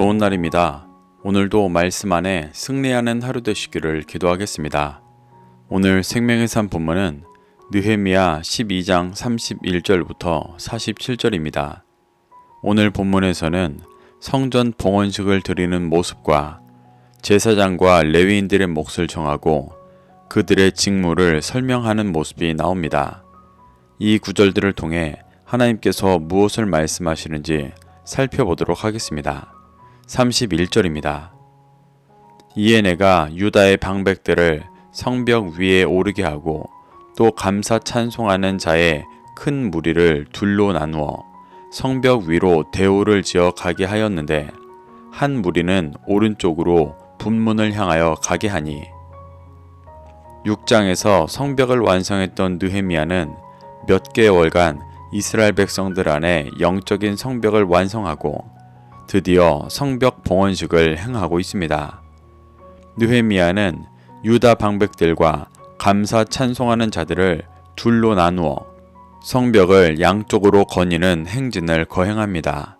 좋은 날입니다. 오늘도 말씀 안에 승리하는 하루 되시기를 기도하겠습니다. 오늘 생명의 산 본문은 느헤미야 12장 31절부터 47절입니다. 오늘 본문에서는 성전 봉헌식을 드리는 모습과 제사장과 레위인들의 몫을 정하고 그들의 직무를 설명하는 모습이 나옵니다. 이 구절들을 통해 하나님께서 무엇을 말씀하시는지 살펴보도록 하겠습니다. 31절입니다. 이에 내가 유다의 방백들을 성벽 위에 오르게 하고 또 감사 찬송하는 자의 큰 무리를 둘로 나누어 성벽 위로 대오를 지어 가게 하였는데 한 무리는 오른쪽으로 분문을 향하여 가게 하니 6장에서 성벽을 완성했던 느헤미야는 몇 개월간 이스라엘 백성들 안에 영적인 성벽을 완성하고 드디어 성벽 봉헌식을 행하고 있습니다. 느헤미야는 유다 방백들과 감사 찬송하는 자들을 둘로 나누어 성벽을 양쪽으로 거니는 행진을 거행합니다.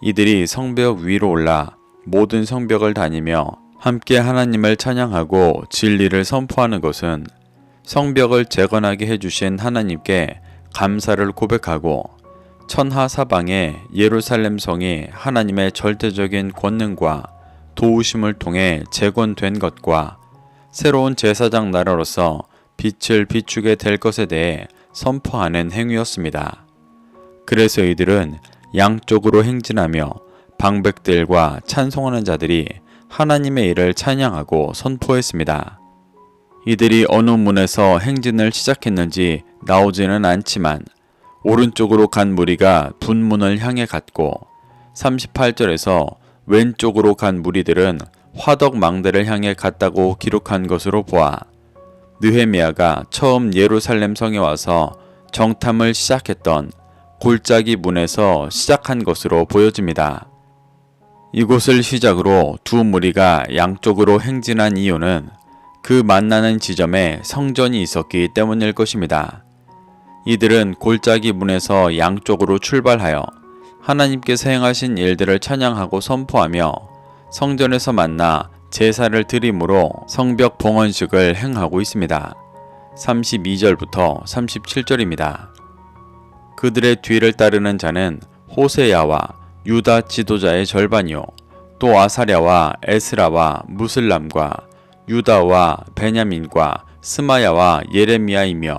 이들이 성벽 위로 올라 모든 성벽을 다니며 함께 하나님을 찬양하고 진리를 선포하는 것은 성벽을 재건하게 해주신 하나님께 감사를 고백하고 천하 사방에 예루살렘 성이 하나님의 절대적인 권능과 도우심을 통해 재건된 것과 새로운 제사장 나라로서 빛을 비추게 될 것에 대해 선포하는 행위였습니다. 그래서 이들은 양쪽으로 행진하며 방백들과 찬송하는 자들이 하나님의 일을 찬양하고 선포했습니다. 이들이 어느 문에서 행진을 시작했는지 나오지는 않지만 오른쪽으로 간 무리가 분문을 향해 갔고 38절에서 왼쪽으로 간 무리들은 화덕 망대를 향해 갔다고 기록한 것으로 보아 느헤미야가 처음 예루살렘 성에 와서 정탐을 시작했던 골짜기 문에서 시작한 것으로 보여집니다. 이곳을 시작으로 두 무리가 양쪽으로 행진한 이유는 그 만나는 지점에 성전이 있었기 때문일 것입니다. 이들은 골짜기 문에서 양쪽으로 출발하여 하나님께서 행하신 일들을 찬양하고 선포하며 성전에서 만나 제사를 드림으로 성벽 봉헌식을 행하고 있습니다. 32절부터 37절입니다. 그들의 뒤를 따르는 자는 호세야와 유다 지도자의 절반이요 또 아사랴와 에스라와 무슬람과 유다와 베냐민과 스마야와 예레미야이며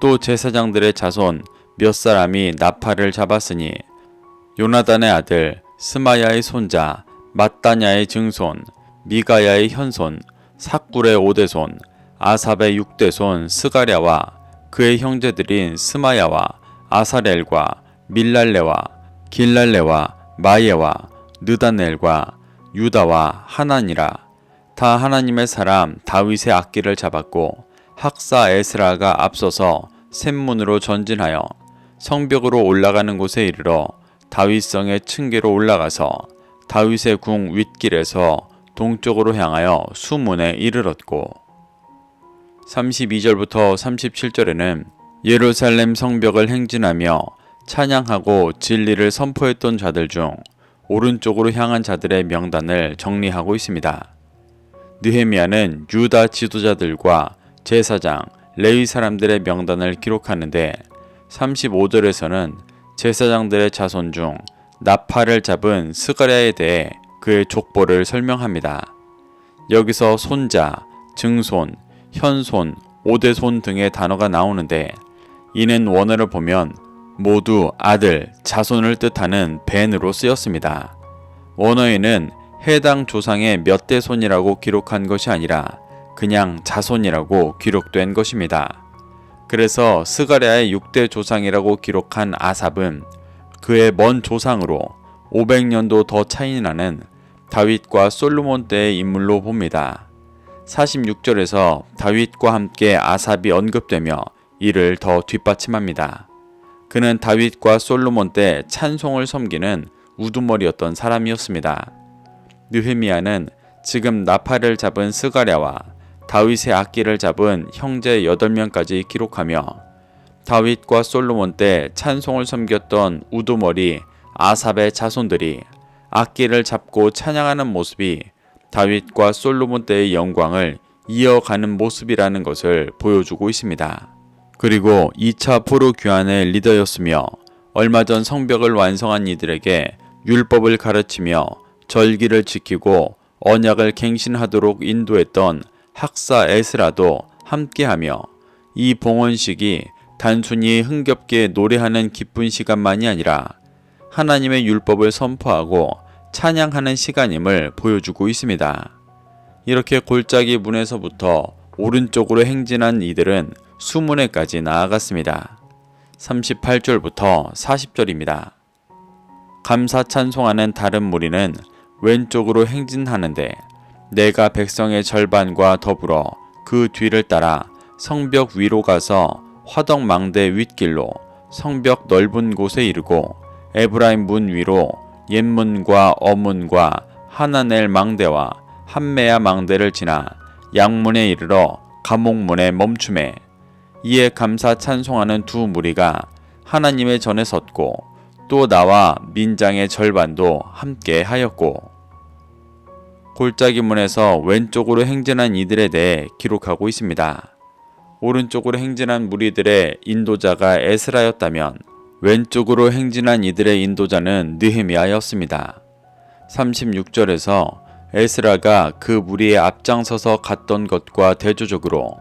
또 제사장들의 자손 몇 사람이 나팔을 잡았으니 요나단의 아들 스마야의 손자 마따냐의 증손 미가야의 현손 삭굴의 오대손 아삽의 육대손 스가랴와 그의 형제들인 스마야와 아사렐과 밀랄레와 길랄레와 마예와 느다넬과 유다와 하나니라. 다 하나님의 사람 다윗의 악기를 잡았고 학사 에스라가 앞서서 샘문으로 전진하여 성벽으로 올라가는 곳에 이르러 다윗성의 층계로 올라가서 다윗의 궁 윗길에서 동쪽으로 향하여 수문에 이르렀고 32절부터 37절에는 예루살렘 성벽을 행진하며 찬양하고 진리를 선포했던 자들 중 오른쪽으로 향한 자들의 명단을 정리하고 있습니다. 느헤미야는 유다 지도자들과 제사장, 레위 사람들의 명단을 기록하는데 35절에서는 제사장들의 자손 중 나팔을 잡은 스가랴에 대해 그의 족보를 설명합니다. 여기서 손자, 증손, 현손, 오대손 등의 단어가 나오는데 이는 원어를 보면 모두 아들, 자손을 뜻하는 벤으로 쓰였습니다. 원어에는 해당 조상의 몇 대손이라고 기록한 것이 아니라 그냥 자손이라고 기록된 것입니다. 그래서 스가랴의 6대 조상이라고 기록한 아삽은 그의 먼 조상으로 500년도 더 차이 나는 다윗과 솔로몬 때의 인물로 봅니다. 46절에서 다윗과 함께 아삽이 언급되며 이를 더 뒷받침합니다. 그는 다윗과 솔로몬 때 찬송을 섬기는 우두머리였던 사람이었습니다. 느헤미야는 지금 나팔을 잡은 스가랴와 다윗의 악기를 잡은 형제 8명까지 기록하며 다윗과 솔로몬 때 찬송을 섬겼던 우두머리 아삽의 자손들이 악기를 잡고 찬양하는 모습이 다윗과 솔로몬 때의 영광을 이어가는 모습이라는 것을 보여주고 있습니다. 그리고 2차 포로 귀환의 리더였으며 얼마 전 성벽을 완성한 이들에게 율법을 가르치며 절기를 지키고 언약을 갱신하도록 인도했던 학사 에스라도 함께하며 이 봉헌식이 단순히 흥겹게 노래하는 기쁜 시간만이 아니라 하나님의 율법을 선포하고 찬양하는 시간임을 보여주고 있습니다. 이렇게 골짜기 문에서부터 오른쪽으로 행진한 이들은 수문에까지 나아갔습니다. 38절부터 40절입니다. 감사 찬송하는 다른 무리는 왼쪽으로 행진하는데 내가 백성의 절반과 더불어 그 뒤를 따라 성벽 위로 가서 화덕 망대 윗길로 성벽 넓은 곳에 이르고 에브라임 문 위로 옛문과 어문과 하나넬 망대와 한메야 망대를 지나 양문에 이르러 감옥문에 멈춤에 이에 감사 찬송하는 두 무리가 하나님의 전에 섰고 또 나와 민장의 절반도 함께 하였고 골짜기 문에서 왼쪽으로 행진한 이들에 대해 기록하고 있습니다. 오른쪽으로 행진한 무리들의 인도자가 에스라였다면 왼쪽으로 행진한 이들의 인도자는 느헤미야였습니다. 36절에서 에스라가 그 무리에 앞장서서 갔던 것과 대조적으로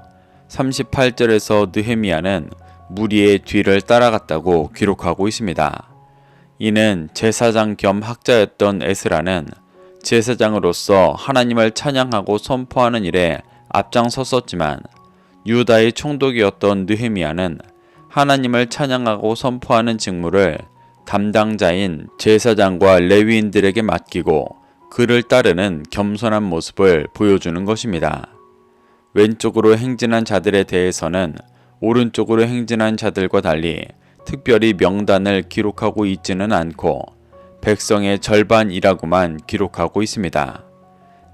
38절에서 느헤미야는 무리의 뒤를 따라갔다고 기록하고 있습니다. 이는 제사장 겸 학자였던 에스라는 제사장으로서 하나님을 찬양하고 선포하는 일에 앞장섰었지만 유다의 총독이었던 느헤미야는 하나님을 찬양하고 선포하는 직무를 담당자인 제사장과 레위인들에게 맡기고 그를 따르는 겸손한 모습을 보여주는 것입니다. 왼쪽으로 행진한 자들에 대해서는 오른쪽으로 행진한 자들과 달리 특별히 명단을 기록하고 있지는 않고 백성의 절반이라고만 기록하고 있습니다.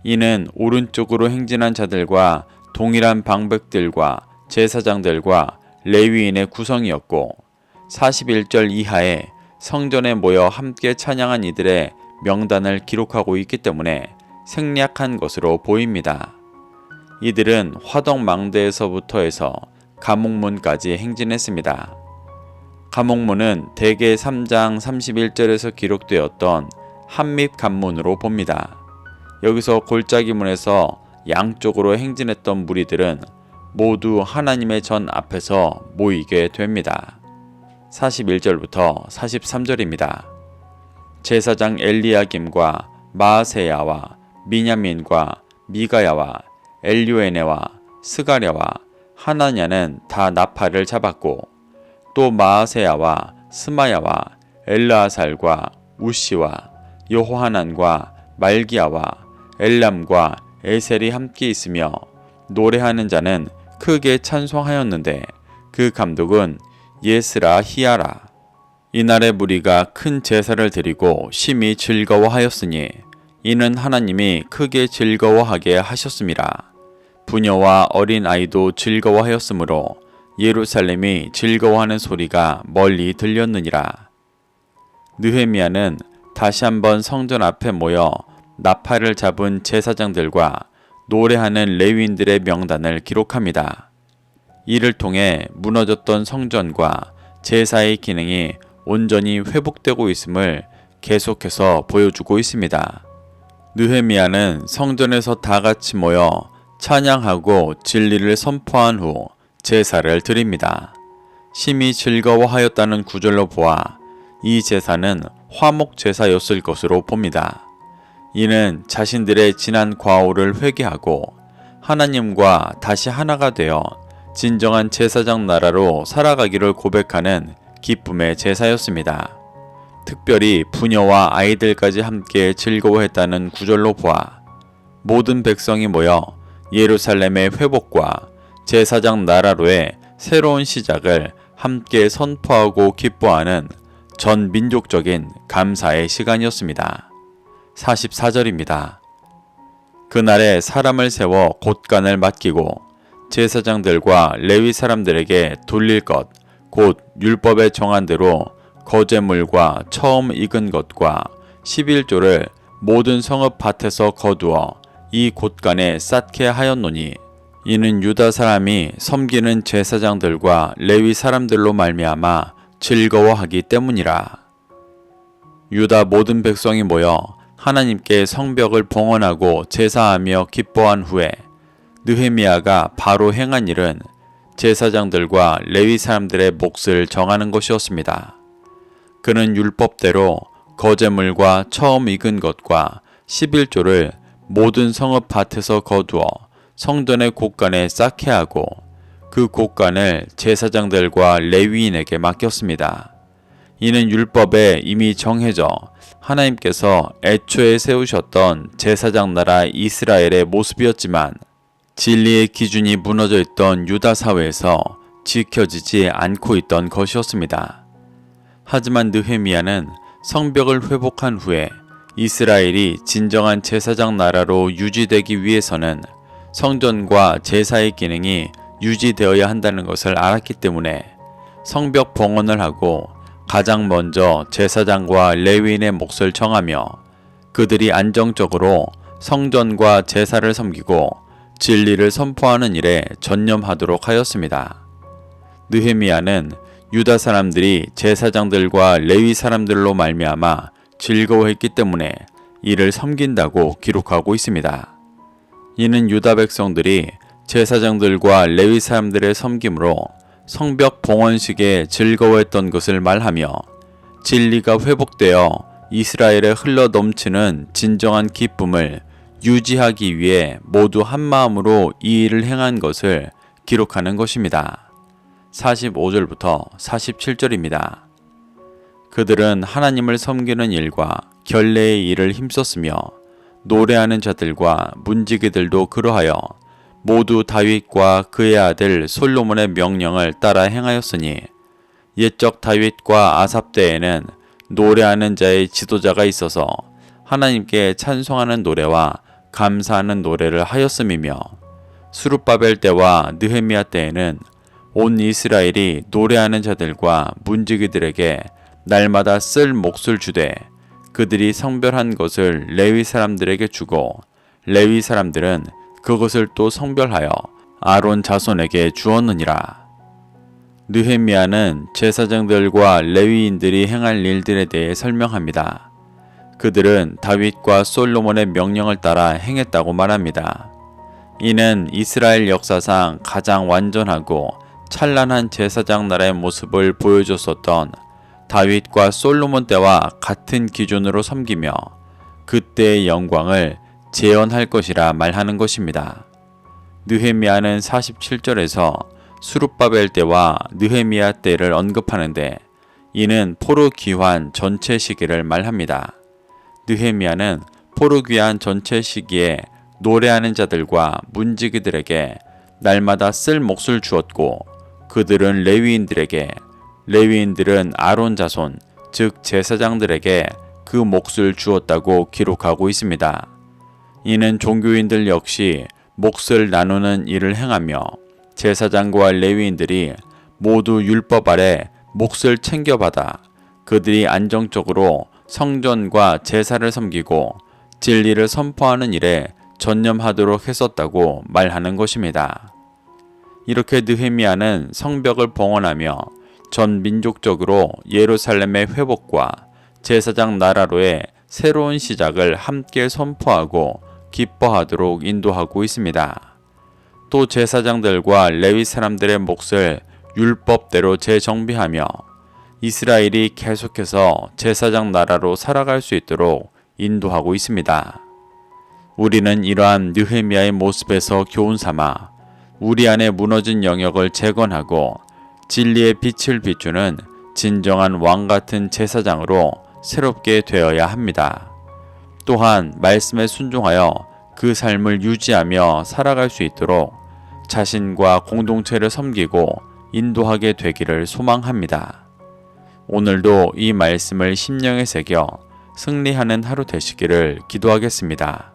이는 오른쪽으로 행진한 자들과 동일한 방백들과 제사장들과 레위인의 구성이었고 41절 이하에 성전에 모여 함께 찬양한 이들의 명단을 기록하고 있기 때문에 생략한 것으로 보입니다. 이들은 화덕 망대에서부터 해서 감옥문까지 행진했습니다. 감옥문은 대개 3장 31절에서 기록되었던 한밑 관문으로 봅니다. 여기서 골짜기문에서 양쪽으로 행진했던 무리들은 모두 하나님의 전 앞에서 모이게 됩니다. 41절부터 43절입니다. 제사장 엘리야김과 마세야와 미냐민과 미가야와 엘류에네와 스가랴와 하나냐는 다 나팔을 잡았고 또 마세야와 스마야와 엘라살과 우시와 여호하난과 말기야와 엘람과 에셀이 함께 있으며 노래하는 자는 크게 찬송하였는데 그 감독은 예스라 히야라 이날의 무리가 큰 제사를 드리고 심히 즐거워하였으니 이는 하나님이 크게 즐거워하게 하셨습니다. 부녀와 어린 아이도 즐거워하였으므로 예루살렘이 즐거워하는 소리가 멀리 들렸느니라. 느헤미야는 다시 한번 성전 앞에 모여 나팔을 잡은 제사장들과 노래하는 레위인들의 명단을 기록합니다. 이를 통해 무너졌던 성전과 제사의 기능이 온전히 회복되고 있음을 계속해서 보여주고 있습니다. 느헤미야는 성전에서 다 같이 모여 찬양하고 진리를 선포한 후 제사를 드립니다. 심히 즐거워하였다는 구절로 보아 이 제사는 화목 제사였을 것으로 봅니다. 이는 자신들의 지난 과오를 회개하고 하나님과 다시 하나가 되어 진정한 제사장 나라로 살아가기를 고백하는 기쁨의 제사였습니다. 특별히 부녀와 아이들까지 함께 즐거워했다는 구절로 보아 모든 백성이 모여 예루살렘의 회복과 제사장 나라로의 새로운 시작을 함께 선포하고 기뻐하는 전 민족적인 감사의 시간이었습니다. 44절입니다. 그날에 사람을 세워 곳간을 맡기고 제사장들과 레위 사람들에게 돌릴 것, 곧 율법에 정한 대로 거제물과 처음 익은 것과 11조를 모든 성읍 밭에서 거두어 이 곳간에 쌓게 하였노니 이는 유다 사람이 섬기는 제사장들과 레위 사람들로 말미암아 즐거워하기 때문이라. 유다 모든 백성이 모여 하나님께 성벽을 봉헌하고 제사하며 기뻐한 후에 느헤미야가 바로 행한 일은 제사장들과 레위 사람들의 몫을 정하는 것이었습니다. 그는 율법대로 거제물과 처음 익은 것과 11조를 모든 성읍 밭에서 거두어 성전의 곳간에 쌓게 하고 그 곳간을 제사장들과 레위인에게 맡겼습니다. 이는 율법에 이미 정해져 하나님께서 애초에 세우셨던 제사장 나라 이스라엘의 모습이었지만 진리의 기준이 무너져 있던 유다 사회에서 지켜지지 않고 있던 것이었습니다. 하지만 느헤미야는 성벽을 회복한 후에 이스라엘이 진정한 제사장 나라로 유지되기 위해서는 성전과 제사의 기능이 유지되어야 한다는 것을 알았기 때문에 성벽 봉헌을 하고 가장 먼저 제사장과 레위인의 몫을 정하며 그들이 안정적으로 성전과 제사를 섬기고 진리를 선포하는 일에 전념하도록 하였습니다. 느헤미야는 유다 사람들이 제사장들과 레위 사람들로 말미암아 즐거워했기 때문에 이를 섬긴다고 기록하고 있습니다. 이는 유다 백성들이 제사장들과 레위 사람들의 섬김으로 성벽 봉헌식에 즐거워했던 것을 말하며 진리가 회복되어 이스라엘에 흘러 넘치는 진정한 기쁨을 유지하기 위해 모두 한 마음으로 이 일을 행한 것을 기록하는 것입니다. 45절부터 47절입니다. 그들은 하나님을 섬기는 일과 결례의 일을 힘썼으며 노래하는 자들과 문지기들도 그러하여 모두 다윗과 그의 아들 솔로몬의 명령을 따라 행하였으니 옛적 다윗과 아삽 때에는 노래하는 자의 지도자가 있어서 하나님께 찬송하는 노래와 감사하는 노래를 하였음이며 수룹바벨 때와 느헤미야 때에는 온 이스라엘이 노래하는 자들과 문지기들에게 날마다 쓸 몫을 주되 그들이 성별한 것을 레위 사람들에게 주고 레위 사람들은 그것을 또 성별하여 아론 자손에게 주었느니라. 느헤미야는 제사장들과 레위인들이 행할 일들에 대해 설명합니다. 그들은 다윗과 솔로몬의 명령을 따라 행했다고 말합니다. 이는 이스라엘 역사상 가장 완전하고 찬란한 제사장 나라의 모습을 보여줬었던 다윗과 솔로몬 때와 같은 기준으로 섬기며 그때의 영광을 재현할 것이라 말하는 것입니다. 느헤미야는 47절에서 수룹바벨 때와 느헤미야 때를 언급하는데 이는 포로 귀환 전체 시기를 말합니다. 느헤미야는 포로 귀환 전체 시기에 노래하는 자들과 문지기들에게 날마다 쓸 몫을 주었고 그들은 레위인들에게 레위인들은 아론 자손 즉 제사장들에게 그 몫을 주었다고 기록하고 있습니다. 이는 종교인들 역시 몫을 나누는 일을 행하며 제사장과 레위인들이 모두 율법 아래 몫을 챙겨받아 그들이 안정적으로 성전과 제사를 섬기고 진리를 선포하는 일에 전념하도록 했었다고 말하는 것입니다. 이렇게 느헤미야는 성벽을 봉헌하며 전 민족적으로 예루살렘의 회복과 제사장 나라로의 새로운 시작을 함께 선포하고 기뻐하도록 인도하고 있습니다. 또 제사장들과 레위 사람들의 몫을 율법대로 재정비하며 이스라엘이 계속해서 제사장 나라로 살아갈 수 있도록 인도하고 있습니다. 우리는 이러한 느헤미야의 모습에서 교훈 삼아 우리 안에 무너진 영역을 재건하고 진리의 빛을 비추는 진정한 왕 같은 제사장으로 새롭게 되어야 합니다. 또한 말씀에 순종하여 그 삶을 유지하며 살아갈 수 있도록 자신과 공동체를 섬기고 인도하게 되기를 소망합니다. 오늘도 이 말씀을 심령에 새겨 승리하는 하루 되시기를 기도하겠습니다.